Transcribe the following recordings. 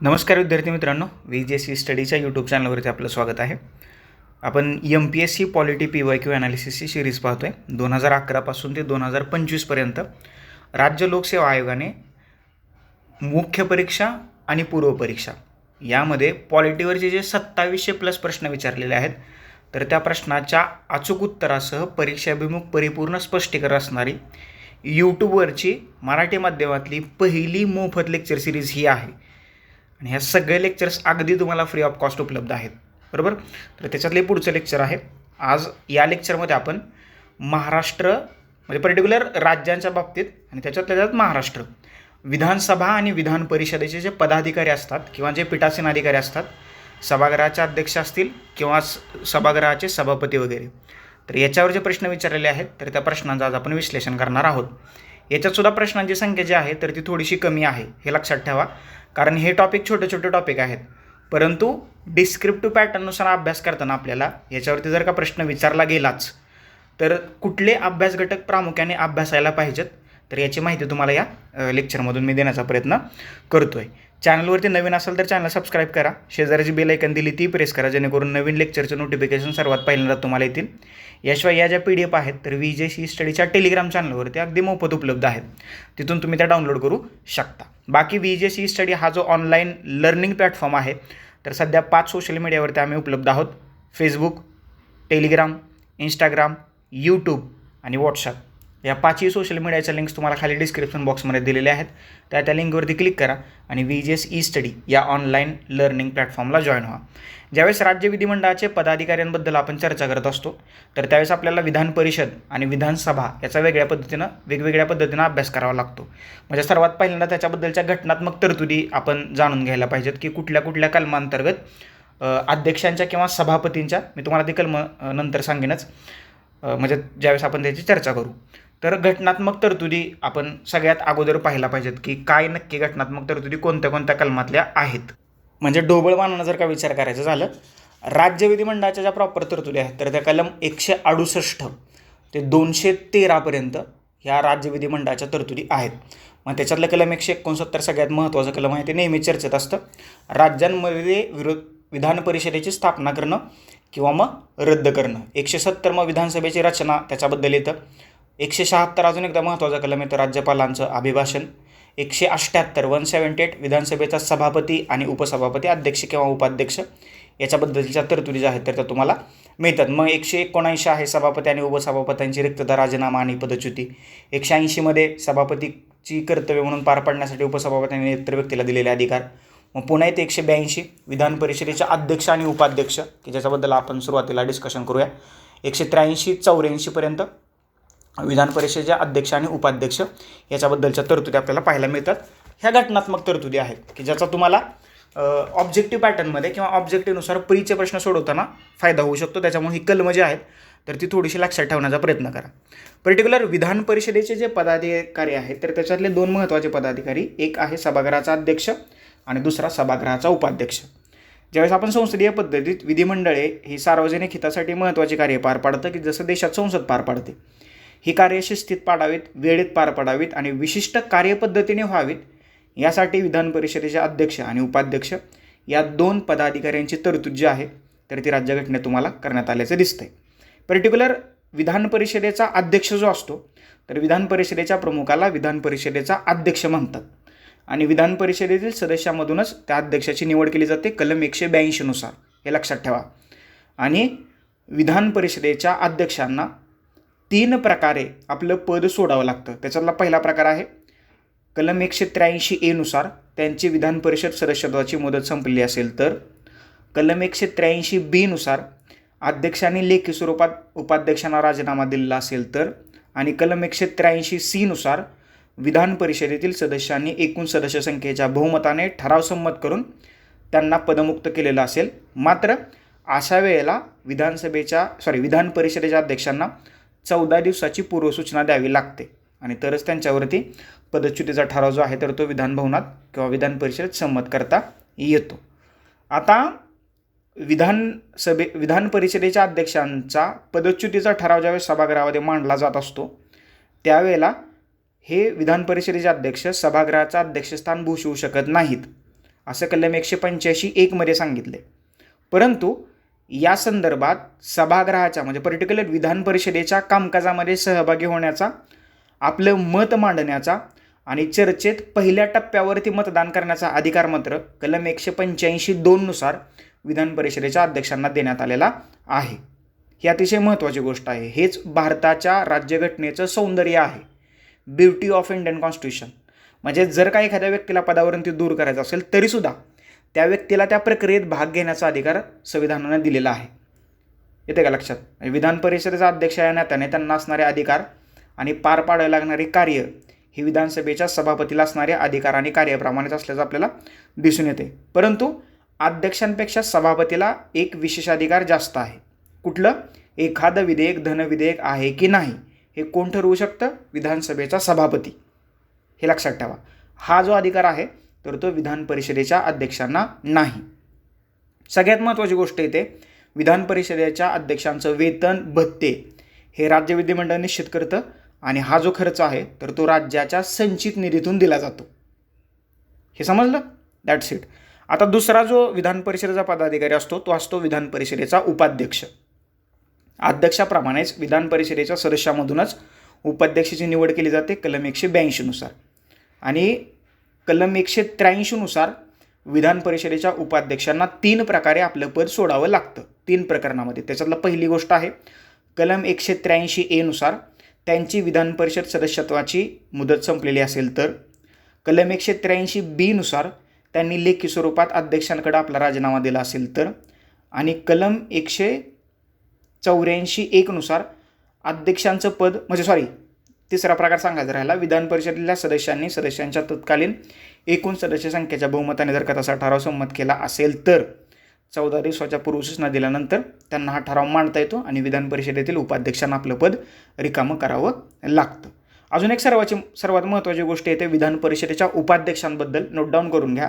नमस्कार विद्यार्थी मित्रांनो व्ही जे सी स्टडीच्या यूट्यूब चॅनलवरती आपलं स्वागत आहे. आपण M P S C polity P Y Q ॲनालिसिसची series पाहतो आहे दोन हजार अकरापासून ते दोन हजार पंचवीसपर्यंत राज्य लोकसेवा आयोगाने मुख्य परीक्षा आणि पूर्व परीक्षा यामध्ये पॉलिटीवरचे जे सत्तावीसशे प्लस प्रश्न विचारलेले आहेत तर त्या प्रश्नाच्या अचूक उत्तरासह परीक्षाभिमुख परिपूर्ण स्पष्टीकरण असणारी यूट्यूबवरची मराठी माध्यमातली पहिली मोफत लेक्चर सिरीज ही आहे. आणि ह्या सगळे लेक्चर्स अगदी तुम्हाला फ्री ऑफ कॉस्ट उपलब्ध आहेत. बरोबर? तर त्याच्यातले पुढचं लेक्चर आहे. आज या लेक्चरमध्ये आपण महाराष्ट्र म्हणजे पर्टिक्युलर राज्यांच्या बाबतीत आणि त्याच्यात त्याच्यात महाराष्ट्र. विधानसभा आणि विधान परिषदेचे जे पदाधिकारी असतात किंवा जे पीठासीन अधिकारी असतात सभागृहाच्या अध्यक्ष असतील किंवा स- सभागृहाचे सभापती वगैरे. तर याच्यावर जे प्रश्न विचारलेले आहेत तर त्या प्रश्नांचं आज आपण विश्लेषण करणार आहोत. याच्यातसुद्धा प्रश्नांची संख्या जी आहे तर ती थोडीशी कमी आहे. हे लक्षात ठेवा. कारण हे टॉपिक छोटे छोटे टॉपिक आहेत. परंतु डिस्क्रिप्टिव्ह पॅटर्ननुसार अभ्यास करताना आपल्याला याच्यावरती जर का प्रश्न विचारला गेलाच तर कुठले अभ्यास घटक प्रामुख्याने अभ्यासायला पाहिजेत? तर याची माहिती तुम्हाला या लेक्चरमधून मी देण्याचा प्रयत्न करतो आहे चॅनलवरती नवीन असेल तर चॅनल सबस्क्राईब करा. शेजारची बेल ऐकन दिली ती प्रेस करा जेणेकरून नवीन लेक्चरचं नोटिफिकेशन सर्वात पहिल्यांदा तुम्हाला येतील. याशिवाय या ज्या पी डी एफ आहेत तर वी जे सी स्टडीच्या टेलिग्राम चॅनलवरती अगदी मोफत उपलब्ध आहेत. तिथून तुम्ही त्या डाउनलोड करू शकता. बाकी वी जे सी स्टडी हा जो ऑनलाईन लर्निंग प्लॅटफॉर्म आहे तर सध्या पाच सोशल मीडियावरती आम्ही उपलब्ध आहोत. फेसबुक टेलिग्राम इंस्टाग्राम यूट्यूब आणि व्हॉट्सअप या पाचही सोशल मीडियाच्या लिंक्स तुम्हाला खाली डिस्क्रिप्शन बॉक्समध्ये दिलेल्या आहेत. त्या त्या लिंकवरती क्लिक करा आणि V G S E study या ऑनलाईन लर्निंग प्लॅटफॉर्मला जॉईन व्हा. ज्यावेळेस राज्य विधिमंडळाचे पदाधिकाऱ्यांबद्दल आपण चर्चा करत असतो तर त्यावेळेस आपल्याला विधान परिषद आणि विधानसभा याचा वेगळ्या पद्धतीनं वेगवेगळ्या पद्धतीनं अभ्यास करावा लागतो. म्हणजे सर्वात पहिल्यांदा त्याच्याबद्दलच्या घटनात्मक तरतुदी आपण जाणून घ्यायला पाहिजेत की कुठल्या कुठल्या कलमांतर्गत अध्यक्षांच्या किंवा सभापतींच्या मी तुम्हाला ती कलम नंतर सांगेनच. म्हणजे ज्यावेळेस आपण त्याची चर्चा करू. तर घटनात्मक तरतुदी आपण सगळ्यात अगोदर पाहायला पाहिजेत की काय नक्की घटनात्मक तरतुदी कोणत्या कोणत्या कलमातल्या आहेत? म्हणजे ढोबळमानानं जर का विचार करायचं झालं राज्य विधिमंडळाच्या ज्या प्रॉपर तरतुदी आहेत तर त्या कलम एकशे अडुसष्ट ते दोनशे तेरापर्यंत ह्या राज्य विधिमंडळाच्या तरतुदी आहेत. मग त्याच्यातलं कलम एकशे एकोणसत्तर सगळ्यात महत्त्वाचं कलम आहे ते नेहमी चर्चेत असतं. राज्यांमध्ये विरोध विधान परिषदेची स्थापना करणं किंवा मग रद्द करणं. एकशे सत्तर मग विधानसभेची रचना त्याच्याबद्दल येतं. एकशे शहात्तर अजून एकदा महत्त्वाचा कलम येतं राज्यपालांचं अभिभाषण. एकशे अठ्ठ्याहत्तर वन सेवन्टी एट विधानसभेचा सभापती आणि उपसभापती अध्यक्ष किंवा उपाध्यक्ष याच्याबद्दलच्या तरतुदी ज्या आहेत तर त्या तुम्हाला मिळतात. मग एकशे एकोणऐंशी आहे सभापती आणि उपसभापत्यांची रिक्तता राजीनामा आणि पदच्युती. एकशे ऐंशीमध्ये सभापतीची कर्तव्य म्हणून पार पाडण्यासाठी उपसभापतींनी इतर व्यक्तीला दिलेले अधिकार. मग पुन्हा येते एकशे ब्याऐंशी विधान परिषदेच्या अध्यक्ष आणि उपाध्यक्ष की ज्याच्याबद्दल आपण सुरुवातीला डिस्कशन करूया. एकशे त्र्याऐंशी चौऱ्याऐंशीपर्यंत विधान परिषदेच्या अध्यक्ष आणि उपाध्यक्ष याच्याबद्दलच्या तरतुदी आपल्याला पाहायला मिळतात. ह्या घटनात्मक तरतुदी आहेत की ज्याचा तुम्हाला ऑब्जेक्टिव्ह पॅटर्नमध्ये किंवा ऑब्जेक्टिव्हनुसार प्रीचे प्रश्न सोडवताना फायदा होऊ शकतो. त्याच्यामुळे ही कलमं जी आहेत तर ती थोडीशी लक्षात ठेवण्याचा प्रयत्न करा. पर्टिक्युलर विधान परिषदेचे जे पदाधिकारी आहेत तर त्याच्यातले दोन महत्त्वाचे पदाधिकारी एक आहे सभागृहाचा अध्यक्ष आणि दुसरा सभागृहाचा उपाध्यक्ष. ज्यावेळेस आपण संसदीय पद्धतीत विधिमंडळे ही सार्वजनिक हितासाठी महत्त्वाची कार्य पार पाडतं की जसं देशात संसद पार पाडते ही कार्य शिस्तीत पाडावीत वेळेत पार पाडावीत आणि विशिष्ट कार्यपद्धतीने व्हावीत यासाठी विधान परिषदेचे अध्यक्ष आणि उपाध्यक्ष या दोन पदाधिकाऱ्यांची तरतूद जी आहे तर ती राज्यघटनेत तुम्हाला करण्यात आल्याचं दिसतंय. पर्टिक्युलर विधान परिषदेचा अध्यक्ष जो असतो तर विधान परिषदेच्या प्रमुखाला विधान परिषदेचा अध्यक्ष म्हणतात. आणि विधान परिषदेतील सदस्यामधूनच त्या अध्यक्षाची निवड केली जाते कलम एकशे ब्याऐंशीनुसार हे लक्षात ठेवा. आणि विधान परिषदेच्या अध्यक्षांना तीन प्रकारे आपलं पद सोडावं लागतं. त्याच्यातला पहिला प्रकार आहे कलम एकशे त्र्याऐंशी एनुसार त्यांची विधान परिषद सदस्यत्वाची मुदत संपली असेल तर कलम एकशे त्र्याऐंशी बीनुसार अध्यक्षांनी लेखी स्वरूपात उपाध्यक्षांना राजीनामा दिलेला असेल तर आणि कलम एकशे त्र्याऐंशी सीनुसार विधान परिषदेतील सदस्यांनी एकूण सदस्य संख्येच्या बहुमताने ठराव संमत करून त्यांना पदमुक्त केलेलं असेल. मात्र अशा वेळेला विधानसभेच्या सॉरी विधान परिषदेच्या अध्यक्षांना चौदा दिवसाची पूर्वसूचना द्यावी लागते. आणि तरच त्यांच्यावरती पदच्युतीचा ठराव जो आहे तर तो विधानभवनात किंवा विधान परिषदेत संमत करता येतो. आता विधानसभे विधान परिषदेच्या अध्यक्षांचा पदच्युतीचा ठराव ज्यावेळेस सभागृहामध्ये मांडला जात असतो त्यावेळेला हे विधान परिषदेचे अध्यक्ष सभागृहाचं अध्यक्षस्थान भूषवू शकत नाहीत. असं कलम एकशे पंच्याऐंशी एकमध्ये सांगितले परंतु या संदर्भात सभागृहाच्या म्हणजे पर्टिक्युलर विधान परिषदेच्या कामकाजामध्ये सहभागी होण्याचा आपलं मत मांडण्याचा आणि चर्चेत पहिल्या टप्प्यावरती मतदान करण्याचा अधिकार मात्र कलम एकशे पंच्याऐंशी दोननुसार विधान परिषदेच्या अध्यक्षांना देण्यात आलेला आहे. ही अतिशय महत्त्वाची गोष्ट आहे. हेच भारताच्या राज्यघटनेचं सौंदर्य आहे. Beauty of Indian constitution. म्हणजे जर का एखाद्या व्यक्तीला पदावरून ती दूर करायचं असेल तरीसुद्धा त्या व्यक्तीला त्या प्रक्रियेत भाग घेण्याचा अधिकार संविधानानं दिलेला आहे. येते का लक्षात? म्हणजे विधान परिषदेचा अध्यक्ष या नात्याने त्यांना असणारे अधिकार आणि पार पाडायला लागणारे कार्य हे विधानसभेच्या सभापतीला असणारे अधिकार आणि कार्यप्रमाणेच असल्याचं आपल्याला दिसून येते. परंतु अध्यक्षांपेक्षा सभापतीला एक विशेषाधिकार जास्त आहे. कुठलं? एखादं विधेयक धनविधेयक आहे की नाही हे कोण ठरवू शकतं? विधानसभेचा सभापती. हे लक्षात ठेवा. हा जो अधिकार आहे तर तो विधान परिषदेच्या अध्यक्षांना नाही. सगळ्यात महत्त्वाची गोष्ट येते विधान परिषदेच्या अध्यक्षांचं वेतन भत्ते हे राज्य विधिमंडळ निश्चित करतं आणि हा जो खर्च आहे तर तो राज्याच्या संचित निधीतून दिला जातो. हे समजलं? दॅट्स इट आता दुसरा जो विधान परिषदेचा पदाधिकारी असतो तो असतो विधान परिषदेचा उपाध्यक्ष. अध्यक्षाप्रमाणेच विधान परिषदेच्या सदस्यामधूनच उपाध्यक्षाची निवड केली जाते कलम एकशे ब्याऐंशीनुसार. आणि कलम एकशे त्र्याऐंशीनुसार विधान परिषदेच्या उपाध्यक्षांना तीन प्रकारे आपलं पद सोडावं लागतं. तीन प्रकरणामध्ये. त्याच्यातलं पहिली गोष्ट आहे कलम एकशे त्र्याऐंशी एनुसार त्यांची विधान परिषद सदस्यत्वाची मुदत संपलेली असेल तर कलम एकशे त्र्याऐंशी बीनुसार त्यांनी लेखी स्वरूपात अध्यक्षांकडे आपला राजीनामा दिला असेल तर आणि कलम एकशे चौऱ्याऐंशी एकनुसार अध्यक्षांचं पद म्हणजे सॉरी तिसरा प्रकार सांगायचा राहिला. विधान परिषदेतल्या सदस्यांनी सदस्यांच्या तत्कालीन एकूण सदस्य संख्येच्या बहुमताने जर का तसा ठराव संमत केला असेल तर चौदा दिवसाच्या पूर्वसूचना दिल्यानंतर त्यांना हा ठराव मांडता येतो आणि विधान परिषदेतील उपाध्यक्षांना आपलं पद रिकामं करावं लागतं. अजून एक सर्वाची सर्वात महत्त्वाची गोष्ट येते विधान परिषदेच्या उपाध्यक्षांबद्दल नोट डाऊन करून घ्या.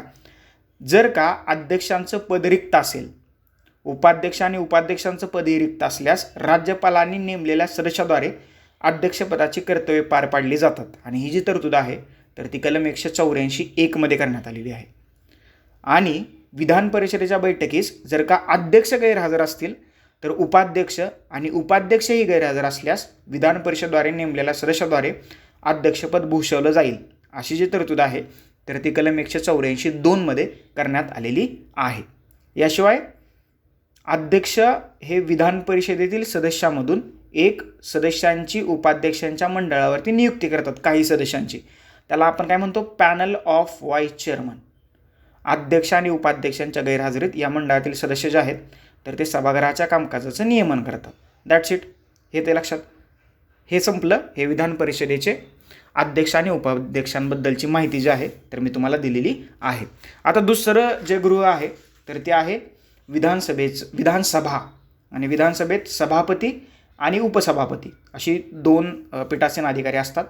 जर का अध्यक्षांचं पद रिक्त असेल उपाध्यक्ष आणि उपाध्यक्षांचं पदही रिक्त असल्यास राज्यपालांनी नेमलेल्या सदस्याद्वारे अध्यक्षपदाची कर्तव्ये पार पाडली जातात. आणि ही जी तरतूद आहे तर ती कलम एकशे चौऱ्याऐंशी एकमध्ये करण्यात आलेली आहे. आणि विधान परिषदेच्या बैठकीस जर का अध्यक्ष गैरहजर असतील तर उपाध्यक्ष आणि उपाध्यक्षही गैरहजर असल्यास विधान परिषदद्वारे नेमलेल्या सदस्याद्वारे अध्यक्षपद भूषवलं जाईल. अशी जी तरतूद आहे तर ती कलम एकशे चौऱ्याऐंशी दोनमध्ये करण्यात आलेली आहे. याशिवाय अध्यक्ष हे विधान परिषदेतील सदस्यामधून एक सदस्यांची उपाध्यक्षांच्या मंडळावरती नियुक्ती करतात काही सदस्यांची. त्याला आपण काय म्हणतो? Panel of vice chairman. अध्यक्ष आणि उपाध्यक्षांच्या गैरहजेरीत या मंडळातील सदस्य जे आहेत तर ते सभागृहाच्या कामकाजाचं नियमन करतात. दॅट्स इट हे ते लक्षात. हे संपलं. हे विधान परिषदेचे अध्यक्ष आणि उपाध्यक्षांबद्दलची माहिती जी आहे तर मी तुम्हाला दिलेली आहे. आता दुसरं जे गृह आहे तर ते आहे विधानसभेचं विधानसभा. आणि विधानसभेत सभापती आणि उपसभापती अशी दोन पीठासीन अधिकारी असतात.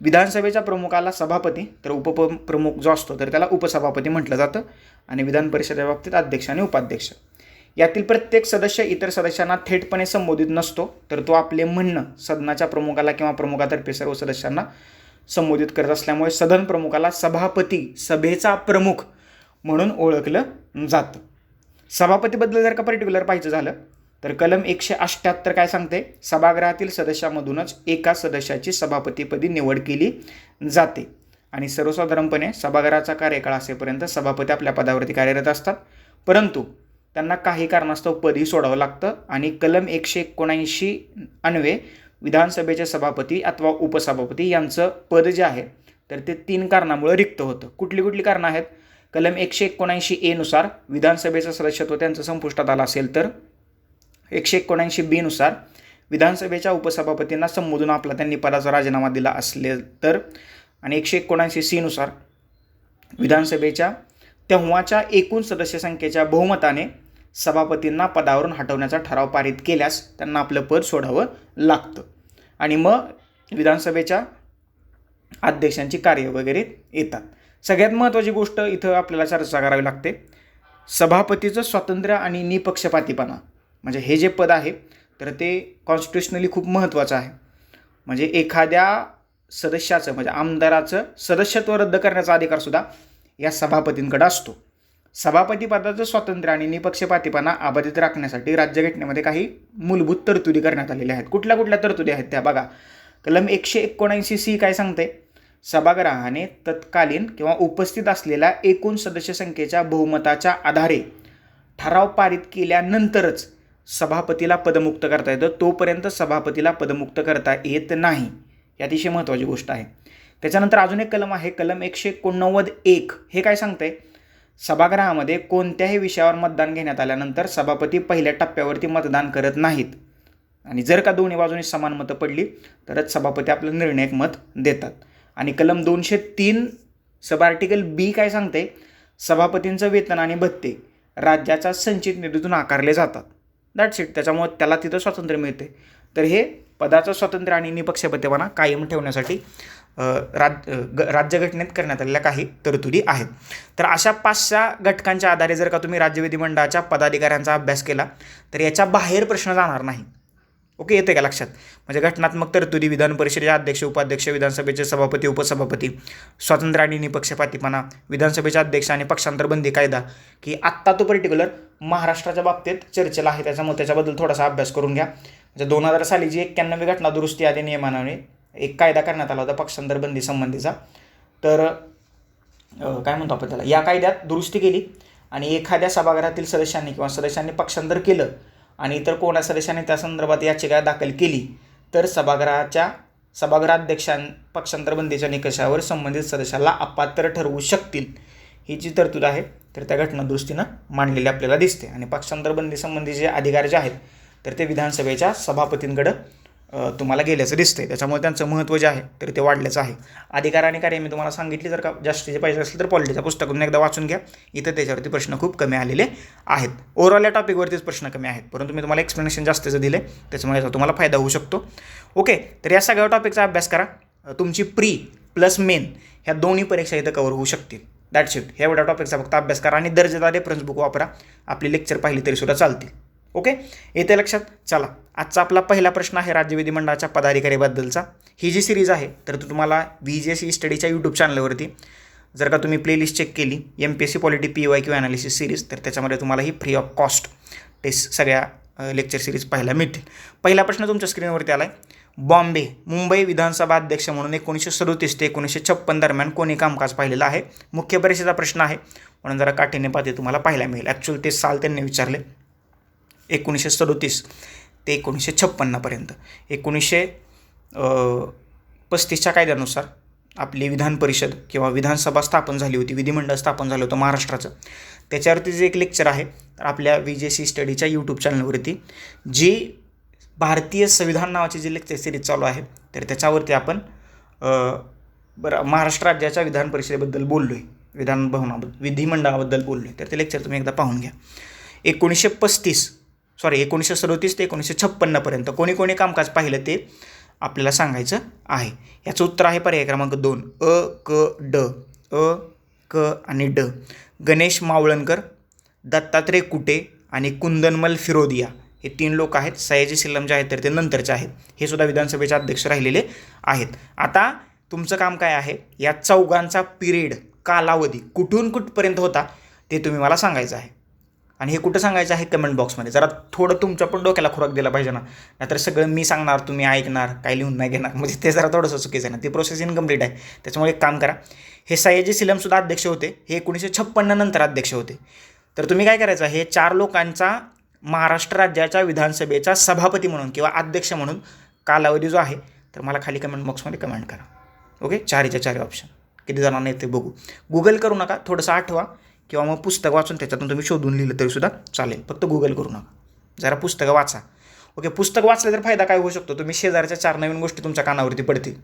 विधानसभेच्या प्रमुखाला सभापती तर उपप्रमुख जो असतो तर त्याला उपसभापती म्हटलं जातं आणि विधान परिषदेच्या बाबतीत अध्यक्ष आणि उपाध्यक्ष. यातील प्रत्येक सदस्य इतर सदस्यांना थेटपणे संबोधित नसतो तर तो आपले म्हणणं सदनाच्या प्रमुखाला किंवा प्रमुखातर्फे सर्व सदस्यांना संबोधित करत असल्यामुळे सदन प्रमुखाला सभापती सभेचा प्रमुख म्हणून ओळखलं जातं. सभापतीबद्दल जर का पर्टिक्युलर पाहिजे झालं तर कलम एकशे अठ्ठ्याहत्तर काय सांगते? सभागृहातील सदस्यामधूनच एका सदस्याची सभापतीपदी निवड केली जाते. आणि सर्वसाधारणपणे सभागृहाचा कार्यकाळ असेपर्यंत सभापती आपल्या पदावरती कार्यरत असतात. परंतु त्यांना काही कारणास्तव पदही सोडावं लागतं आणि कलम एकशे एकोणऐंशी अन्वे विधानसभेचे सभापती अथवा उपसभापती यांचं पद जे आहे तर ते तीन कारणामुळे रिक्त होतं. कुठली कुठली कारणं आहेत? कलम एकशे एकोणऐंशी एनुसार विधानसभेचं सदस्यत्व त्यांचं संपुष्टात आलं असेल तर? एकशे एकोणऐंशी बीनुसार विधानसभेच्या उपसभापतींना संबोधून आपला त्यांनी पदाचा राजीनामा दिला असले तर. आणि एकशे एकोणऐंशी सीनुसार विधानसभेच्या तेव्हाच्या एकूण सदस्य संख्येच्या बहुमताने सभापतींना पदावरून हटवण्याचा ठराव पारित केल्यास त्यांना आपलं पद सोडावं लागतं. आणि मग विधानसभेच्या अध्यक्षांची कार्य वगैरे येतात. सगळ्यात महत्त्वाची गोष्ट इथं आपल्याला चर्चा करावी लागते. सभापतीचं स्वातंत्र्य आणि निपक्षपातीपणा. म्हणजे हे जे पद आहे तर ते कॉन्स्टिट्युशनली खूप महत्त्वाचं आहे. म्हणजे एखाद्या सदस्याचं म्हणजे आमदाराचं सदस्यत्व रद्द करण्याचा अधिकारसुद्धा या सभापतींकडे असतो. सभापती पदाचं स्वातंत्र्य आणि निपक्षपातीपणा अबाधित राखण्यासाठी राज्यघटनेमध्ये काही मूलभूत तरतुदी करण्यात आलेल्या आहेत. कुठल्या कुठल्या तरतुदी आहेत त्या बघा. कलम एकशे एकोणऐंशी सी काय सांगते? सभागृहाने तत्कालीन किंवा उपस्थित असलेल्या एकूण सदस्य संख्येच्या बहुमताच्या आधारे ठराव पारित केल्यानंतरच सभापतीला पदमुक्त करता येतं तोपर्यंत सभापतीला पदमुक्त करता येत नाही. ही अतिशय महत्त्वाची गोष्ट आहे. त्याच्यानंतर अजून एक कलम आहे कलम एकशे एकोणनव्वद एक. हे काय सांगते सभागृहामध्ये कोणत्याही विषयावर मतदान घेण्यात आल्यानंतर सभापती पहिल्या टप्प्यावरती मतदान करत नाहीत. आणि जर का दोन्ही बाजूनी समान मतं पडली तरच सभापती आपलं निर्णायक मत देतात. आणि कलम दोनशे तीन सब आर्टिकल बी काय सांगते सभापतींचं वेतन आणि भत्ते राज्याच्या संचित निधीतून आकारले जातात. दॅट्स इट त्याच्यामुळे त्याला तिथं स्वातंत्र्य मिळते. तर हे पदाचं स्वातंत्र्य आणि निपक्षपतेपणा कायम ठेवण्यासाठी राज ग राज्यघटनेत करण्यात आलेल्या काही तरतुदी आहेत. तर अशा पाच सहा घटकांच्या आधारे जर का तुम्ही राज्य विधिमंडळाच्या पदाधिकाऱ्यांचा अभ्यास केला तर याच्या बाहेर प्रश्न जाणार नाही. ओके येते का लक्षात? म्हणजे घटनात्मक तरतुदी विधान परिषदेचे अध्यक्ष उपाध्यक्ष विधानसभेचे सभापती उपसभापती स्वातंत्र्य आणि निपक्षपातीपणा विधानसभेचे अध्यक्ष आणि पक्षांतरबंदी कायदा की आत्ता तो पर्टिक्युलर महाराष्ट्राच्या बाबतीत चर्चेला आहे. त्याच्यामुळे त्याच्याबद्दल थोडासा अभ्यास करून घ्या. म्हणजे दोन हजार साली जी एक्क्याण्णवी घटना दुरुस्ती आधी नियमानाने एक कायदा करण्यात आला होता पक्षांतरबंदी संबंधीचा. तर काय म्हणतो आपण त्याला? या कायद्यात दुरुस्ती केली आणि एखाद्या सभागृहातील सदस्यांनी किंवा सदस्यांनी पक्षांतर केलं आणि इतर कोणा सदस्याने त्या संदर्भात याचिका दाखल केली तर सभागृहाच्या सभागृहाध्यक्षां पक्षांतरबंदीच्या निकषावर संबंधित सदस्याला अपात्र ठरवू शकतील. ही जी तरतूद आहे तर त्या घटनादृष्टीनं मांडलेली आपल्याला दिसते. आणि पक्षांतर बंदीसंबंधी जे अधिकार जे आहेत तर ते विधानसभेच्या सभापतींकडं तुम्हाला गेल्याचं दिसतंय. त्याच्यामुळे त्यांचं महत्त्व जे आहे तर ते वाढल्याचं आहे. अधिकार आणि कार्य मी तुम्हाला सांगितली जर का जास्तीचे पाहिजे असेल तर पॉलिटीच्या पुस्तकातून एकदा वाचून घ्या. इथं त्याच्यावरती प्रश्न खूप कमी आलेले आहेत. ओव्हरऑल या टॉपिकवरतीच प्रश्न कमी आहेत. परंतु मी तुम्हाला एक्सप्लेनेशन जास्तीचं दिले त्याच्यामुळे याचा तुम्हाला फायदा होऊ शकतो. ओके तर या सगळ्या टॉपिकचा अभ्यास करा. तुमची प्री प्लस मेन ह्या दोन्ही परीक्षा इथं कवर होऊ शकतील. दॅट्स इट ह्या एवढ्या टॉपिकचा फक्त अभ्यास करा आणि दर्जेदार रेफरन्स बुक वापरा. आपली लेक्चर पाहिली तरी सुद्धा चालतील. ओके येते लक्षात? चला. आजचा आपला पहिला प्रश्न आहे राज्य विधिमंडळाच्या पदाधिकारीबद्दलचा ही जी सिरीज आहे तर तू तुम्हाला व्ही जी एस ई स्टडीच्या यूट्यूब चॅनलवरती जर का तुम्ही प्लेलिस्ट चेक केली M P S C polity P Y Q analysis series तर त्याच्यामध्ये तुम्हाला ही फ्री ऑफ कॉस्ट टेस्ट सगळ्या लेक्चर सिरीज पाहायला मिळतील. पहिला प्रश्न तुमच्या स्क्रीनवरती आला आहे बॉम्बे मुंबई विधानसभा अध्यक्ष म्हणून एकोणीसशे सदोतीस ते एकोणीसशे छप्पन दरम्यान कोणी कामकाज पाहिलेलं आहे? मुख्य परीक्षेचा प्रश्न आहे. म्हणून जरा काठीने पाहते तुम्हाला पाहायला मिळेल. ॲक्च्युअल ते साल त्यांनी विचारले. एकोणीसशे सदोतीस. ते एकोणीसशे छप्पन्नपर्यंत. एकोणीसशे पस्तीसच्या कायद्यानुसार आपली विधान परिषद किंवा विधानसभा स्थापन झाली होती विधिमंडळ स्थापन झालं होतं महाराष्ट्राचं. त्याच्यावरती जे एक लेक्चर आहे तर आपल्या व्ही जे सी स्टडीच्या यूट्यूब चॅनलवरती जी भारतीय संविधान नावाची जी लेक्चर सिरीज चालू आहे तर त्याच्यावरती आपण बरं महाराष्ट्र राज्याच्या विधान परिषदेबद्दल बोललो आहे विधानभवनाबद्दल विधिमंडळाबद्दल बोललो आहे तर ते लेक्चर तुम्ही एकदा पाहून घ्या. एकोणीसशे पस्तीस सॉरी एकोणीसशे सदोतीस ते एकोणीसशे छप्पन्नपर्यंत कोणी कोणी कामकाज पाहिलं ते आपल्याला सांगायचं आहे. याचं उत्तर आहे पर्याय क्रमांक दोन. अ क ड. अ क आणि ड. गणेश मावळणकर दत्तात्रय कुटे आणि कुंदनमल फिरोदिया. हे तीन लोक आहेत. सयाजी सिल्लम जे आहेत तर ते नंतरचे आहेत. हे सुद्धा विधानसभेचे अध्यक्ष राहिलेले आहेत. आता तुमचं काम काय आहे? या चौघांचा पिरियड कालावधी कुठून कुठपर्यंत होता ते तुम्ही मला सांगायचं आहे. आणि हे कुठं सांगायचं आहे कमेंट बॉक्समध्ये जरा थोडं तुमच्या पण डोक्याला खुराक दिला पाहिजे ना. नाहीतर सगळं मी सांगणार तुम्ही ऐकणार काही लिहून नाही घेणार. म्हणजे ते जरा थोडंसं चुकीचं आहे ना. ती प्रोसेस इनकम्प्लीट आहे. त्याच्यामुळे एक काम करा. हे सयाजी सिलमसुद्धा अध्यक्ष होते. हे एकोणीसशे छप्पन्न नंतर अध्यक्ष होते. तर तुम्ही काय करायचं हे चार लोकांचा महाराष्ट्र राज्याच्या विधानसभेचा सभापती म्हणून किंवा अध्यक्ष म्हणून कालावधी जो आहे तर मला खाली कमेंट बॉक्समध्ये कमेंट करा. ओके चारीच्या चारी ऑप्शन किती जणांना येते बघू. गुगल करू नका. थोडंसं आठवा. किंवा मग पुस्तक वाचून त्याच्यातून तुम्ही शोधून लिहिलं तरीसुद्धा चालेल. फक्त गुगल करू नका. जरा पुस्तकं वाचा. ओके पुस्तक वाचलं तर फायदा काय होऊ शकतो? तुम्ही शेजारच्या चार नवीन गोष्टी तुमच्या कानावरती पडतील.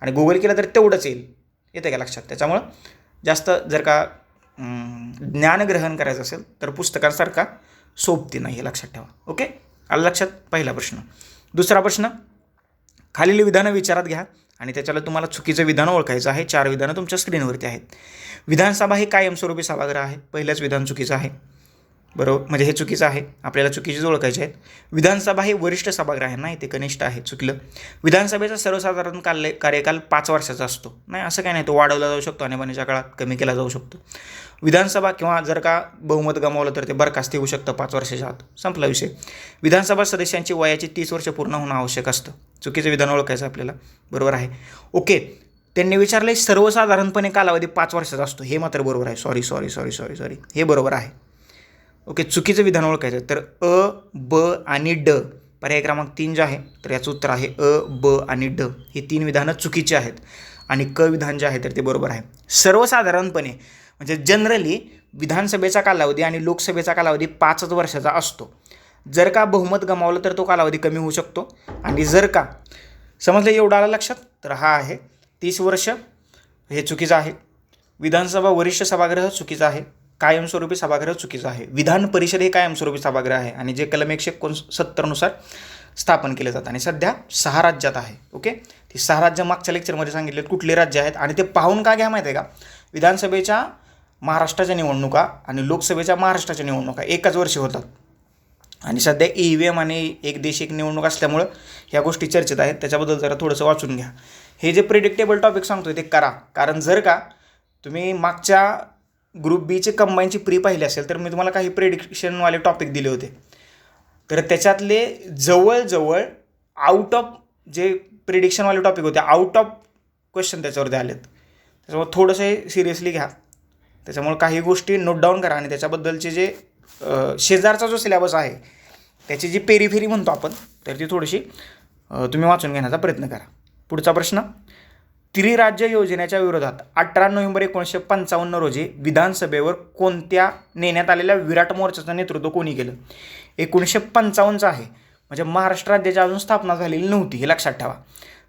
आणि गुगल केलं तर तेवढंच येईल. येतं का लक्षात? त्याच्यामुळं जास्त जर का ज्ञान ज्ञानग्रहण करायचं असेल तर पुस्तकांसारखा सोबती नाही हे लक्षात ठेवा. ओके आलं लक्षात? पहिला प्रश्न. दुसरा प्रश्न. खालील विधानं विचारात घ्या. आणि त्याच्याला तुम्हाला चुकीचं विधान ओळखायचं आहे. चार विधानं तुमच्या स्क्रीनवरती आहेत. विधानसभा हे कायमस्वरूपी सभागृह आहे. पहिलंच विधान चुकीचं आहे. बरोबर? म्हणजे हे चुकीचं आहे. आपल्याला चुकीचे ओळखायचे आहेत. विधानसभा हे वरिष्ठ सभागृह आहे नाही ते कनिष्ठ आहे. चुकलं. विधानसभेचा सर्वसाधारण काल कार्यकाल पाच वर्षाचा असतो. नाही असं काही नाही. तो वाढवला जाऊ शकतो. आणीबाणीच्या काळात कमी केला जाऊ शकतो. विधानसभा किंवा जर का बहुमत गमावलं तर ते बरखास्त होऊ शकतं पाच वर्षाच्या आत. संपला विषय. विधानसभा सदस्यांची वयाची तीस वर्ष पूर्ण होणं आवश्यक असतं. चुकीचं विधान ओळखायचं आपल्याला. बरोबर आहे. ओके. त्यांनी विचारले सर्वसाधारणपणे कालावधी पाच वर्षाचा असतो. हे मात्र बरोबर आहे. Sorry sorry sorry sorry sorry हे बरोबर आहे. ओके चुकीचं विधान ओळखायचं तर अ ब आणि ड पर्याय क्रमांक तीन जे आहे तर याचं उत्तर आहे अ ब आणि ड. ही तीन विधानं चुकीची आहेत आणि क विधान जे आहे तर ते बरोबर आहे. सर्वसाधारणपणे म्हणजे जनरली विधानसभेचा कालावधी आणि लोकसभेचा कालावधी पाचच वर्षाचा असतो. जर का बहुमत गमावलं तर तो कालावधी कमी होऊ शकतो. आणि जर का समजलं एवढं आलं लक्षात? तर हा आहे तीस वर्ष हे चुकीचं आहे. विधानसभा वरिष्ठ सभागृह चुकीचं आहे. कायमस्वरूपी सभागृह चुकीचं आहे. विधान परिषद हे कायमस्वरूपी सभागृह आहे आणि जे कलम एकशे एकोण सत्तरनुसार स्थापन केलं जातं. आणि सध्या सहा राज्यात आहे. ओके? ती सहा राज्य मागच्या लेक्चरमध्ये सांगितले कुठले राज्य आहेत आणि ते पाहून का घ्या माहिती आहे का? विधानसभेच्या महाराष्ट्राच्या निवडणुका आणि लोकसभेच्या महाराष्ट्राच्या निवडणुका एकाच वर्षी होतात. आणि सध्या ई व्ही एम आणि एक देश एक निवडणूक असल्यामुळं ह्या गोष्टी चर्चेत आहेत. त्याच्याबद्दल जरा थोडंसं वाचून घ्या. हे जे प्रिडिक्टेबल टॉपिक सांगतोय ते करा. कारण जर का तुम्ही मागच्या ग्रुप बीचे कंबाईनची प्री पाहिली असेल तर मी तुम्हाला काही प्रेडिक्शनवाले टॉपिक दिले होते. तर त्याच्यातले जवळजवळ आउट ऑफ जे प्रिडिक्शनवाले टॉपिक होते आउट ऑफ क्वेश्चन त्याच्यावरती आलेत. त्याच्यामुळे थोडंसं हे सिरियसली घ्या. त्याच्यामुळे काही गोष्टी नोट डाऊन करा आणि त्याच्याबद्दलचे जे शेजारचा जो सिलेबस आहे त्याची जी पेरीफेरी म्हणतो आपण तर ती थोडीशी तुम्ही वाचून घेण्याचा प्रयत्न करा. पुढचा प्रश्न? त्रिराज्य योजनेच्या विरोधात अठरा नोव्हेंबर एकोणीसशे पंचावन्न रोजी विधानसभेवर कोणत्या नेण्यात आलेल्या विराट मोर्चाचं नेतृत्व कोणी केलं? एकोणीसशे पंचावन्नचं आहे. म्हणजे महाराष्ट्र राज्याची अजून स्थापना झालेली नव्हती हे लक्षात ठेवा.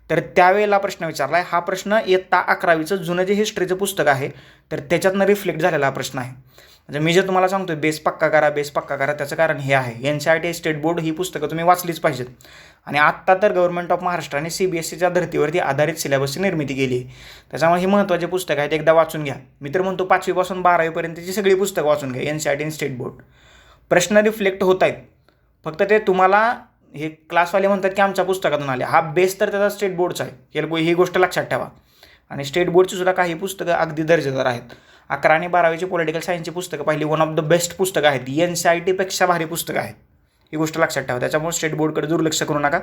तर त्यावेळेला प्रश्न विचारला आहे हा प्रश्न इयत्ता अकरावीचं जुनं जे हिस्ट्रीचं पुस्तक आहे तर त्याच्यातनं रिफ्लेक्ट झालेला हा प्रश्न आहे. म्हणजे मी जे तुम्हाला सांगतोय बेस पक्का करा बेस पक्का करा त्याचं कारण हे आहे. N C R T state board ही पुस्तकं तुम्ही वाचलीच पाहिजेत. आणि आत्ता तर गव्हर्नमेंट ऑफ महाराष्ट्राने सी बी एस सीच्या धर्तीवरती आधारित सिलेबसची निर्मिती केली आहे. त्याच्यामुळे ही महत्त्वाची पुस्तकं आहेत एकदा वाचून घ्या. मी तर म्हणतो पाचवीपासून बारावीपर्यंतची सगळी पुस्तकं वाचून घ्या N C R T state board. प्रश्न रिफ्लेक्ट होत आहेत. फक्त ते तुम्हाला हे क्लासवाले म्हणतात की आमच्या पुस्तकातून आले. हा बेस तर त्याचा स्टेट बोर्डचा आहे. हे ही गोष्ट लक्षात ठेवा. आणि स्टेट बोर्डची सुद्धा काही पुस्तकं अगदी दर्जेदार आहेत. अकरा आणि बारावीची पॉलिटिकल सायन्सची पुस्तकं पाहिली. वन ऑफ द बेस्ट पुस्तकं आहेत. एन सी आय टीपेक्षा भारी पुस्तकं आहेत. ही गोष्ट लक्षात ठेवा. त्याच्यामुळे स्टेट बोर्डकडे दुर्लक्ष करू नका.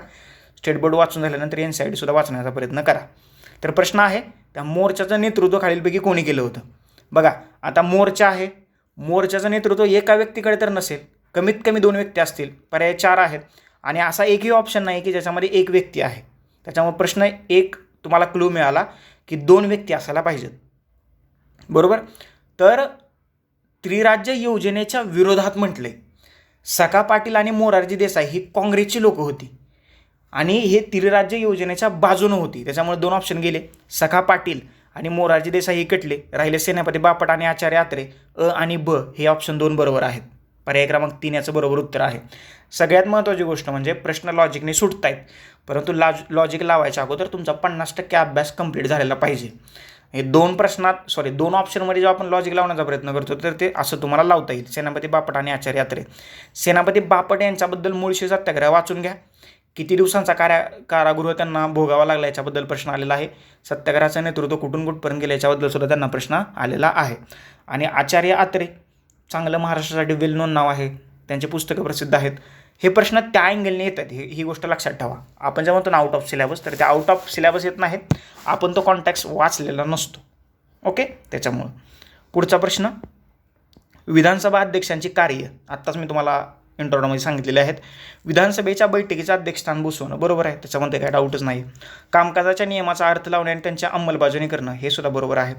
स्टेट बोर्ड वाचून झाल्यानंतर एन सी आय टीसुद्धा वाचण्याचा प्रयत्न करा. तर प्रश्न आहे त्या मोर्चाचं नेतृत्व खालीलपैकी कोणी केलं होतं? बघा आता मोर्चा आहे. मोर्चाचं नेतृत्व एका व्यक्तीकडे तर नसेल. कमीत कमी दोन व्यक्ती असतील. पर्याय चार आहेत. आणि असा एकही ऑप्शन नाही की ज्याच्यामध्ये एक व्यक्ती आहे. त्याच्यामुळे प्रश्न एक तुम्हाला क्लू मिळाला की दोन व्यक्ती असायला पाहिजेत. बरोबर? तर त्रिराज्य योजनेच्या विरोधात म्हटले. सखा पाटील आणि मोरारजी देसाई ही काँग्रेसची लोकं होती. आणि हे त्रिराज्य योजनेच्या बाजूनं होती. त्याच्यामुळे दोन ऑप्शन गेले. सखा पाटील आणि मोरारजी देसाई हे कटले. राहिले सेनापती बापट आणि आचार्य आत्रे. अ आणि ब हे ऑप्शन दोन बरोबर आहेत. पर्याय क्रमांक तीन याचं बरोबर उत्तर आहे. सगळ्यात महत्त्वाची गोष्ट म्हणजे प्रश्न लॉजिकने सुटत आहेत परंतु लॉज लॉजिक लावायच्या अगोदर तुमचा पन्नास टक्के अभ्यास कंप्लीट झालेला पाहिजे. हे दोन प्रश्नात सॉरी दोन ऑप्शनमध्ये जेव्हा आपण लॉजिक लावण्याचा प्रयत्न करतो तर ते असं तुम्हाला लावता येईल. सेनापती बापट आणि आचार्य यात्रे. सेनापती बापट यांच्याबद्दल मुळशी सत्याग्रह वाचून घ्या. किती दिवसांचा कार्या कारागृह त्यांना भोगावा लागला याच्याबद्दल प्रश्न आलेला आहे. सत्याग्रहाचं नेतृत्व कुठून कुठपर्यंत गेलं याच्याबद्दल सुद्धा त्यांना प्रश्न आलेला आहे. आणि आचार्य आत्रे चांगलं महाराष्ट्रासाठी वेल नोन नाव आहे. त्यांचे पुस्तकं प्रसिद्ध आहेत. हे प्रश्न त्या अँगलने येतात. ही ही गोष्ट लक्षात ठेवा. आपण जेव्हा म्हणतो ना आउट ऑफ सिलेबस तर ते आउट ऑफ सिलेबस येत नाहीत. आपण तो कॉन्टॅक्ट वाचलेला नसतो. ओके त्याच्यामुळं. पुढचा प्रश्न. विधानसभा अध्यक्षांची कार्य. आत्ताच मी तुम्हाला इंटरव्ह्यूमध्ये सांगितलेले आहेत. विधानसभेच्या बैठकीचं अध्यक्षस्थान बसवणं बरोबर आहे. त्याच्यामध्ये काही डाऊटच नाही कामकाजाच्या नियमाचा अर्थ लावणे आणि त्यांच्या अंमलबजावणी करणं हे सुद्धा बरोबर आहे.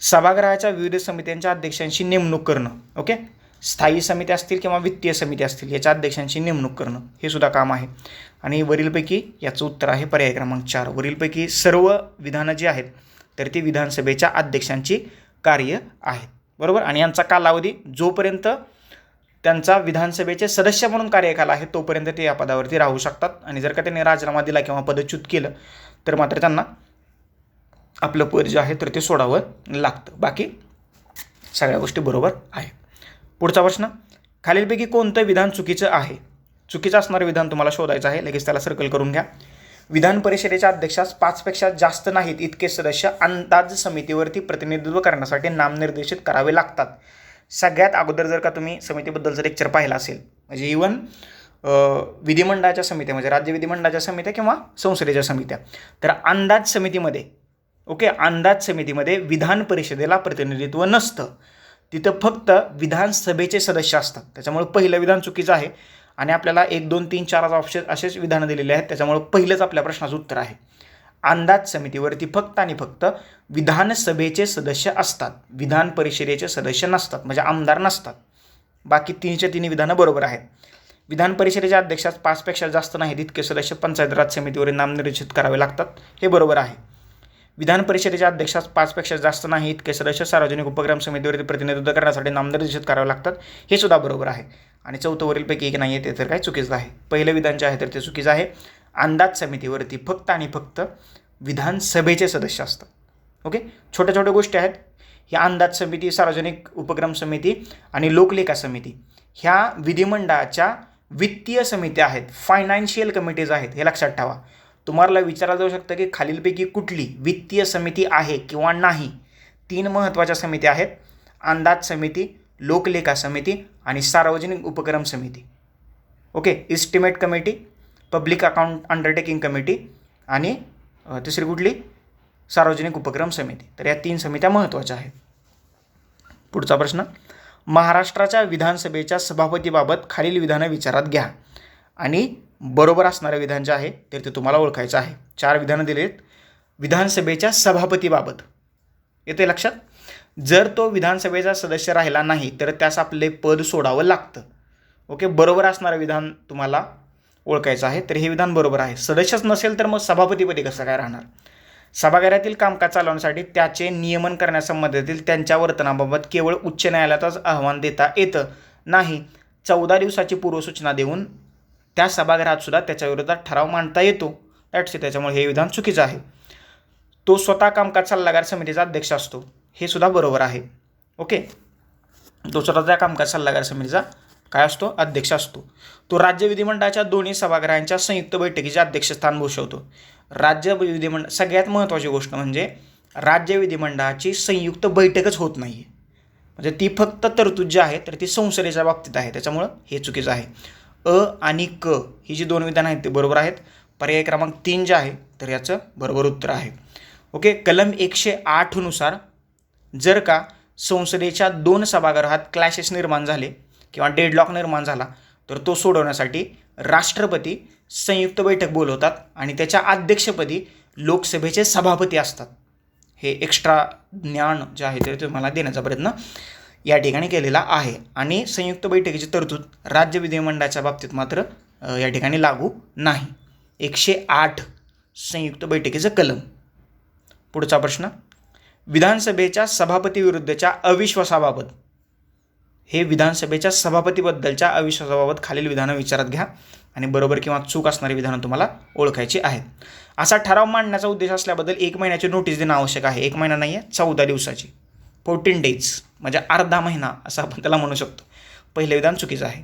सभागृहाच्या विविध समित्यांच्या अध्यक्षांची नेमणूक करणं. ओके स्थायी समिती असतील किंवा वित्तीय समिती असतील याच्या अध्यक्षांची नेमणूक करणं हे सुद्धा काम आहे. आणि वरीलपैकी याचं उत्तर आहे पर्याय क्रमांक चार. वरीलपैकी सर्व विधानं जी आहेत तर ती विधानसभेच्या अध्यक्षांची कार्य आहेत. बरोबर? आणि यांचा कालावधी जोपर्यंत त्यांचा विधानसभेचे सदस्य म्हणून कार्यकाल आहे तोपर्यंत ते या पदावरती राहू शकतात. आणि जर का त्यांनी राजीनामा दिला किंवा पदच्युत केलं तर मात्र त्यांना आपलं पद जे आहे तर ते सोडावं लागतं. बाकी सगळ्या गोष्टी बरोबर आहे पुढचा प्रश्न खालीलपैकी कोणतं विधान चुकीचं आहे? चुकीचं असणारं विधान तुम्हाला शोधायचं आहे. लगेच त्याला सर्कल करून घ्या. विधान परिषदेच्या अध्यक्षास पाचपेक्षा जास्त नाहीत इतके सदस्य अंदाज समितीवरती प्रतिनिधित्व करण्यासाठी नामनिर्देशित करावे लागतात. सगळ्यात अगोदर जर का तुम्ही समितीबद्दलचं लेक्चर पाहिलं असेल म्हणजे इवन विधिमंडळाच्या समित्या म्हणजे राज्य विधिमंडळाच्या समित्या किंवा संसदेच्या समित्या तर अंदाज समितीमध्ये ओके? अंदाज समितीमध्ये विधान परिषदेला प्रतिनिधित्व नसतं. तिथं फक्त विधानसभेचे सदस्य असतात. त्याच्यामुळे पहिलं विधान चुकीचं आहे आणि आपल्याला एक दोन तीन चार ऑप्शन असेच विधानं दिलेले आहेत. त्याच्यामुळे पहिलंच आपल्या प्रश्नाचं उत्तर आहे. अंदाज समितीवरती फक्त आणि फक्त विधानसभेचे सदस्य असतात. विधान परिषदेचे सदस्य नसतात. म्हणजे आमदार नसतात. बाकी तीनशे तिन्ही विधानं बरोबर आहेत. विधान परिषदेच्या अध्यक्षास पाचपेक्षा जास्त नाही तितके सदस्य पंचायत राज समितीवरील नामनिर्देशित करावे लागतात. हे बरोबर आहे. विधान परिषदेच्या अध्यक्षास पाचपेक्षा जास्त नाही इतके सदस्य सार्वजनिक उपक्रम समितीवरील प्रतिनिधित्व करण्यासाठी नामनिर्देशित करावे लागतात हे सुद्धा बरोबर आहे. आणि चौथं एक नाही आहे ते तर काय चुकीचं आहे. पहिलं विधान जे आहे तर ते चुकीचं आहे. अंदाज समितीवरती फक्त आणि फक्त विधानसभेचे सदस्य असतात. ओके? छोट्या छोट्या गोष्टी आहेत. ह्या अंदाज समिती सार्वजनिक उपक्रम समिती आणि लोकलेखा समिती ह्या विधिमंडळाच्या वित्तीय समित्या आहेत. फायनान्शियल कमिटीज आहेत हे लक्षात ठेवा. तुम्हाला विचारलं जाऊ शकतं की खालीलपैकी कुठली वित्तीय समिती आहे किंवा नाही? तीन महत्त्वाच्या समित्या आहेत. अंदाज समिती लोकलेखा समिती आणि सार्वजनिक उपक्रम समिती. Okay estimate committee public account undertaking committee आणि तिसरी कुठली? सार्वजनिक उपक्रम समिती. तर या तीन समित्या महत्त्वाच्या आहेत. पुढचा प्रश्न. महाराष्ट्राच्या विधानसभेच्या सभापतीबाबत खालील विधानं विचारात घ्या आणि बरोबर असणाऱ्या विधान जे आहे तर ते तुम्हाला ओळखायचं आहे. चार विधानं दिलेत विधानसभेच्या सभापतीबाबत. येते लक्षात? जर तो विधानसभेचा सदस्य राहिला नाही तर त्यास आपले पद सोडावं लागतं. ओके? बरोबर असणारं विधान तुम्हाला ओळखायचं आहे तर हे विधान बरोबर आहे. सदस्यच नसेल तर मग सभापतीपदी कसं काय राहणार? सभागृहातील कामकाज चालवण्यासाठी त्याचे नियमन करण्यासंबंधातील त्यांच्या वर्तनाबाबत केवळ उच्च न्यायालयातच आव्हान देता येतं नाही. चौदा दिवसाची पूर्वसूचना देऊन त्या सभागृहात सुद्धा त्याच्या विरोधात ठराव मांडता येतो. दॅट्स त्याच्यामुळे हे विधान चुकीचं आहे. तो स्वतः कामकाज सल्लागार समितीचा अध्यक्ष असतो. हे सुद्धा बरोबर आहे. ओके तो स्वतःचा कामकाज सल्लागार समितीचा काय असतो? अध्यक्ष असतो. तो राज्य विधिमंडळाच्या दोन्ही सभागृहांच्या संयुक्त बैठकीचे अध्यक्षस्थान भूषवतो. राज्य विधिमंडळ सगळ्यात महत्त्वाची गोष्ट म्हणजे राज्य विधिमंडळाची संयुक्त बैठकच होत नाही आहे म्हणजे ती फक्त तरतूद जी आहे तर ती संसदेच्या बाबतीत आहे. त्याच्यामुळं हे चुकीचं आहे. अ आणि क ही जी दोन विधानं आहेत ते बरोबर आहेत. पर्याय क्रमांक तीन जे आहे तर याचं बरोबर उत्तर आहे. ओके कलम एकशे आठनुसार जर का संसदेच्या दोन सभागृहात क्लॅशेस निर्माण झाले किंवा डेडलॉक निर्माण झाला तर तो सोडवण्यासाठी राष्ट्रपती संयुक्त बैठक बोलवतात आणि त्याच्या अध्यक्षपदी लोकसभेचे सभापती असतात. हे एक्स्ट्रा ज्ञान जे आहे ते तुम्हाला देण्याचा प्रयत्न या ठिकाणी केलेला आहे. आणि संयुक्त बैठकीची तरतूद राज्य विधिमंडळाच्या बाबतीत मात्र या ठिकाणी लागू नाही. एकशे आठ संयुक्त बैठकीचं कलम. पुढचा प्रश्न. विधानसभेच्या सभापतीविरुद्धच्या अविश्वासाबाबत. हे विधानसभेच्या सभापतीबद्दलच्या अविश्वासाबाबत खालील विधानं विचारात घ्या आणि बरोबर किंवा चूक असणारी विधानं तुम्हाला ओळखायची आहेत. असा ठराव मांडण्याचा उद्देश असल्याबद्दल एक महिन्याची नोटीस देणं आवश्यक आहे. एक महिना नाही आहे चौदा दिवसाची. फोर्टीन डेज म्हणजे अर्धा महिना असं आपण त्याला म्हणू शकतो. पहिले विधान चुकीचं आहे.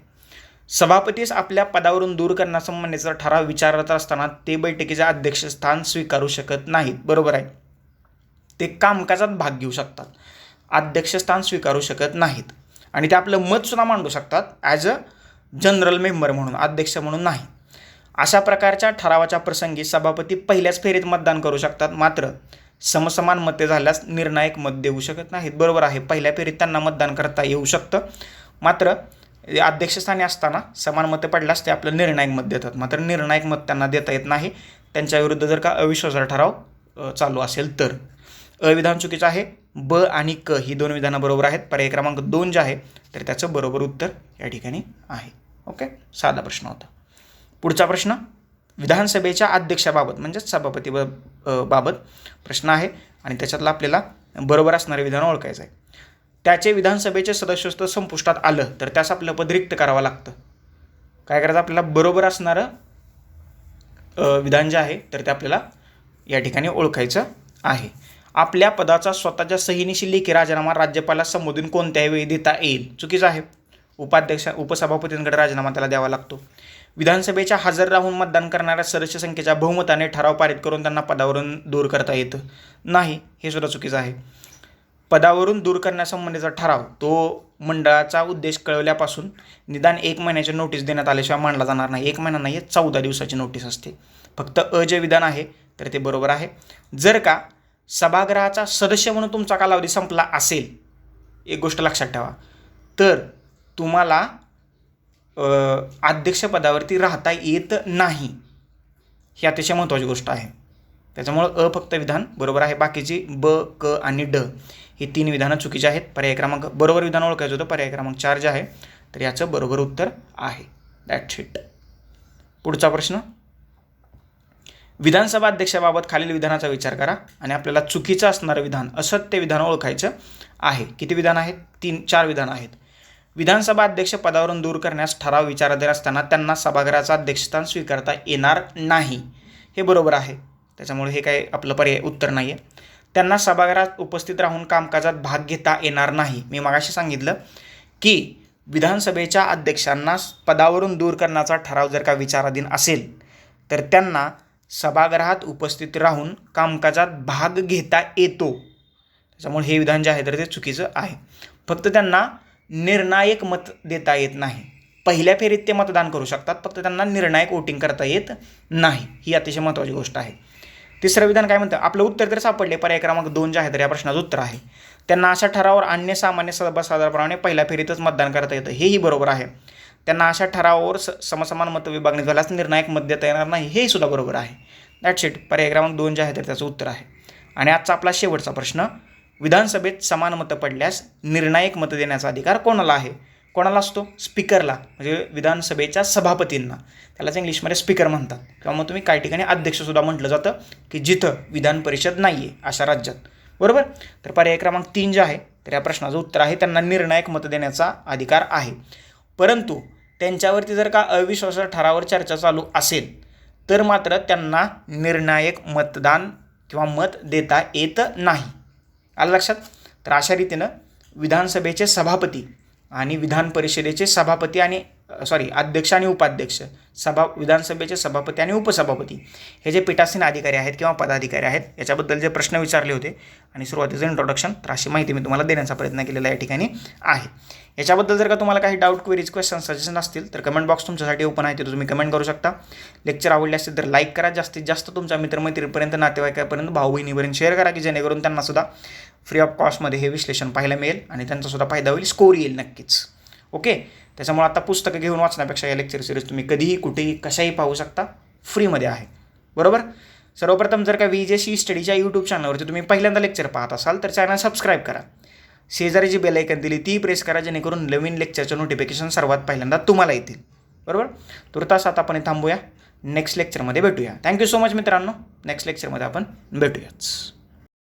सभापतीस आपल्या पदावरून दूर करण्यासंबंधीचा ठराव विचारत असताना ते बैठकीचे अध्यक्षस्थान स्वीकारू शकत नाहीत. बरोबर आहे. ते कामकाजात भाग घेऊ शकतात. अध्यक्षस्थान स्वीकारू शकत नाहीत. आणि ते आपलं मतसुद्धा मांडू शकतात ॲज अ जनरल मेंबर म्हणून अध्यक्ष म्हणून नाही. अशा प्रकारच्या ठरावाच्या प्रसंगी सभापती पहिल्याच फेरीत मतदान करू शकतात. मात्र समसमान मते झाल्यास निर्णायक मत देऊ शकत नाहीत. बरोबर आहे. पहिल्या फेरीत त्यांना मतदान करता येऊ शकतं. मात्र अध्यक्षस्थानी असताना समान मते पडल्यास ते आपलं निर्णायक मत देतात. मात्र निर्णायक मत त्यांना देता येत नाही. त्यांच्या विरुद्ध जर का अविश्वासाचा ठराव चालू असेल तर. अविधान चुकीचं आहे. ब आणि क ही दोन विधानं बरोबर आहेत. पर्याय क्रमांक दोन जे आहे तर त्याचं बरोबर उत्तर या ठिकाणी आहे. ओके? साधा प्रश्न होता. पुढचा प्रश्न. विधानसभेच्या अध्यक्षाबाबत म्हणजेच सभापती बाबत प्रश्न आहे आणि त्याच्यातलं आपल्याला बरोबर असणारे विधान ओळखायचं आहे. त्याचे विधानसभेचे सदस्यत्व संपुष्टात आलं तर त्यास आपलं पद रिक्त करावं लागतं. काय करायचं? आपल्याला बरोबर असणारं विधान जे आहे तर ते आपल्याला या ठिकाणी ओळखायचं आहे. आपल्या पदाचा स्वतःच्या सहीनिशी लेखी राजीनामा राज्यपाला संबोधून कोणत्याही वेळी देता येईल चुकीचं आहे. उपाध्यक्ष उपसभापतींकडे राजीनामा त्याला द्यावा लागतो. विधानसभेच्या हजर राहून मतदान करणाऱ्या सदस्य संख्येच्या बहुमताने ठराव पारित करून त्यांना पदावरून दूर करता येतं नाही हे सुद्धा चुकीचं आहे. पदावरून दूर करण्यासंबंधीचा ठराव तो मंडळाचा उद्देश कळवल्यापासून निदान एक महिन्याची नोटीस देण्यात आल्याशिवाय मांडला जाणार नाही. एक महिना नाही आहे चौदा दिवसाची नोटीस असते. फक्त अ जे विधान आहे तर ते बरोबर आहे. जर का सभागृहाचा सदस्य म्हणून तुमचा कालावधी संपला असेल एक गोष्ट लक्षात ठेवा. तर तुम्हाला अध्यक्षपदावरती राहता येत नाही. ही अतिशय महत्त्वाची गोष्ट आहे. त्याच्यामुळं अ फक्त विधान बरोबर आहे. बाकीची ब क आणि ड ही तीन विधानं चुकीची आहेत. पर्याय क्रमांक बरोबर विधान ओळखायचं होतं. पर्याय क्रमांक चार जे आहे तर याचं बरोबर उत्तर आहे. दॅट्स इट पुढचा प्रश्न. विधानसभा अध्यक्षाबाबत खालील विधानाचा विचार करा आणि आपल्याला चुकीचं असणारं विधान असत्य विधान ओळखायचं आहे. किती विधान आहेत? तीन चार विधान आहेत. विधानसभा अध्यक्ष पदावरून दूर करण्यास ठराव विचाराधीन असताना त्यांना सभागृहाचा अध्यक्षस्थान स्वीकारता येणार नाही. हे बरोबर आहे. त्याच्यामुळे हे काही आपलं पर्याय उत्तर नाही आहे त्यांना सभागृहात उपस्थित राहून कामकाजात भाग घेता येणार नाही. मी मागाशी सांगितलं की विधानसभेच्या अध्यक्षांना पदावरून दूर करण्याचा ठराव जर का विचाराधीन असेल तर त्यांना सभागृहात उपस्थित राहून कामकाजात भाग घेता येतो. त्याच्यामुळे हे विधान जे आहे तर ते चुकीचं आहे. फक्त त्यांना निर्णायक मत देता येत नाही. पहिल्या फेरीत ते मतदान करू शकतात फक्त त्यांना निर्णायक वोटिंग करता येत नाही. ही अतिशय महत्त्वाची गोष्ट आहे. तिसरं विधान काय म्हणतं? आपलं उत्तर तर सापडले पर्याय क्रमांक दोन जे आहे तर या प्रश्नाचं उत्तर आहे. त्यांना अशा ठरावावर अन्य सामान्य सभासदाप्रमाणे पहिल्या फेरीतच मतदान करता येतं. हेही बरोबर आहे. त्यांना अशा ठरावावर स समसमान मत विभागणी झाल्यास निर्णायक मत देता येणार नाही हेही सुद्धा बरोबर आहे. दॅट्स इट पर्याय क्रमांक दोन जे आहे तर त्याचं उत्तर आहे. आणि आजचा आपला शेवटचा प्रश्न विधानसभेत समान मतं पडल्यास निर्णायक मत देण्याचा अधिकार कोणाला आहे? कोणाला असतो? स्पीकरला म्हणजे विधानसभेच्या सभापतींना. त्यालाच इंग्लिशमध्ये स्पीकर म्हणतात. किंवा मग तुम्ही काही ठिकाणी अध्यक्षसुद्धा म्हटलं जातं की जिथं विधान परिषद नाही आहे अशा राज्यात. बरोबर? तर पर्याय क्रमांक तीन जे आहे तर या प्रश्नाचं उत्तर आहे त्यांना निर्णायक मत देण्याचा अधिकार आहे. परंतु त्यांच्यावरती जर का अविश्वास ठरावर चर्चा चालू असेल तर मात्र त्यांना निर्णायक मतदान किंवा मत देता येत नाही. आलं लक्षात? तर अशा रीतीनं विधानसभेचे सभापती आणि विधान परिषदेचे सभापती आणि सॉरी अध्यक्ष आणि उपाध्यक्ष सभा विधानसभेचे सभापती आणि उपसभापती हे जे पीठासीन अधिकारी आहेत किंवा पदाधिकारी आहेत याच्याबद्दल जे प्रश्न विचारले होते आणि सुरुवातीचं इंट्रोडक्शन तर अशी माहिती मी तुम्हाला देण्याचा प्रयत्न केलेला या ठिकाणी आहे. याच्याबद्दल जर का तुम्हाला काही डाऊट क्वेरीज क्वेश्चन सजेशन असतील तर कमेंट बॉक्स तुमच्यासाठी ओपन आहे तिथे तुम्ही कमेंट करू शकता. लेक्चर आवडले असतील तर लाईक करा. जास्तीत जास्त तुमच्या मित्रमैत्रीपर्यंत नातेवाईकापर्यंत भाऊ बहिणीपर्यंत शेअर करा की जेणेकरून त्यांना सुद्धा फ्री ऑफ कॉस्टमध्ये हे विश्लेषण पाहायला मिळेल आणि त्यांचासुद्धा फायदा होईल स्कोर येईल नक्कीच. ओके त्याच्यामुळे आता पुस्तकं घेऊन वाचण्यापेक्षा या लेक्चर सिरीज तुम्ही कधीही कुठेही कशाही पाहू शकता. फ्रीमध्ये आहे. बरोबर? सर्वप्रथम जर का व्ही जे सी स्टडीच्या यूट्यूब चॅनलवरती तुम्ही पहिल्यांदा लेक्चर पाहत असाल तर चॅनल सबस्क्राईब करा. शेजारी जी बेलायकन दिली ती प्रेस करा जेणेकरून नवीन लेक्चरचं नोटिफिकेशन सर्वात पहिल्यांदा तुम्हाला येतील. बरोबर? तुर्तास आता आपण हे थांबूया. नेक्स्ट लेक्चरमध्ये भेटूया. थँक्यू सो मच मित्रांनो. नेक्स्ट लेक्चरमध्ये आपण भेटूयाच.